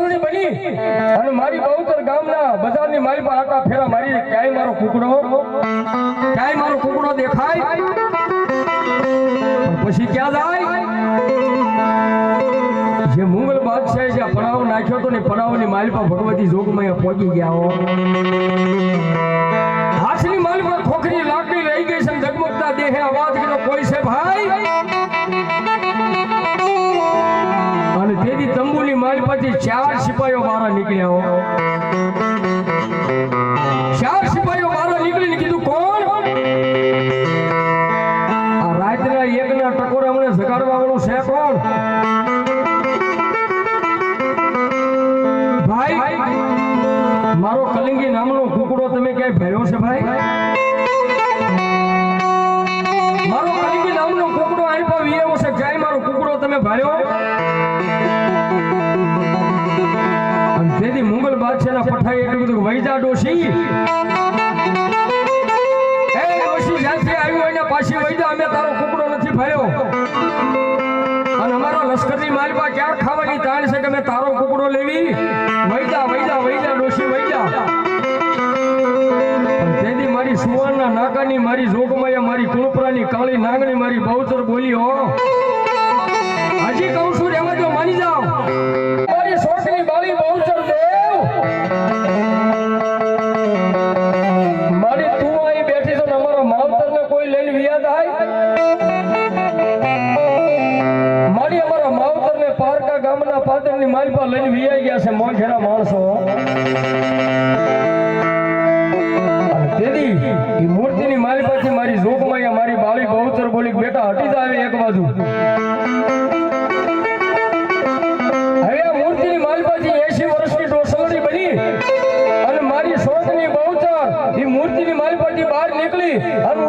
અને મારી બહુચર ગામના બજારની મારી પર ફેરા મારી ક્યાંય મારો કુકડો? ક્યાંય મારો કુકડો દેખાય? પછી ક્યાં જાય? જે મુગલ બાદશાહ જે પડાવ નાખ્યો હતો ને પડાવની માલિપા ભગવતી જોગમાં પહોંચી ગયા હો. હાથની માલિપા ખોખરી લાકડી રહી ગઈ છે ને ઝગમગતા દેહે અવાજ કર્યો, કોઈ છે ભાઈ? અને તેથી તંબુની માલિપાથી ચાર સિપાહીઓ બહાર નીકળ્યા હો. મારો કલિંગી નામનો કુકડો તમે ક્યાંય ભર્યો છે ભાઈ? મારો કલિંગી નામનો કુકડો પર વિયેવો છે, ક્યાંય મારો કુકડો તમે ભર્યો? તેથી મુગલ બાદશાહના પઠાઈ એટલું બધું વૈજા ડોશી અમારા મારી પાસે ક્યાં ખાવાની તાણ છે કે મેં તારો કુકડો લેવી? વૈજા વૈજા વૈજા ડોશી વૈજા તેથી મારી સુવર્ણના નાકાની, મારી જોગમાયા મારી કુણપરાની કાળી નાગણી મારી બહુચર બોલી, હો. હજી કહું છું એમાં જો માની જાઓ. મારી શોખની બાળી બહુચર દેવ. મારી તું અહીં બેઠી ને અમારા માવતરને કોઈ લઈને વિયા થાય? ગામના પાદરની માલપા લઈને વિયા ગયા છે મોંઘેરા માણસો. તેથી ઈ મૂર્તિની માલપાથી મારી જોગમાયા મારી બાળી બહુચર બોલી બેટા, હટી જાવે એક બાજુ. હવે આ મૂર્તિની માલપાથી 80 વર્ષની ડોસલડી બની. અને મારી શોખની બહુચર ઈ મૂર્તિની માલપાથી બહાર નીકળી અને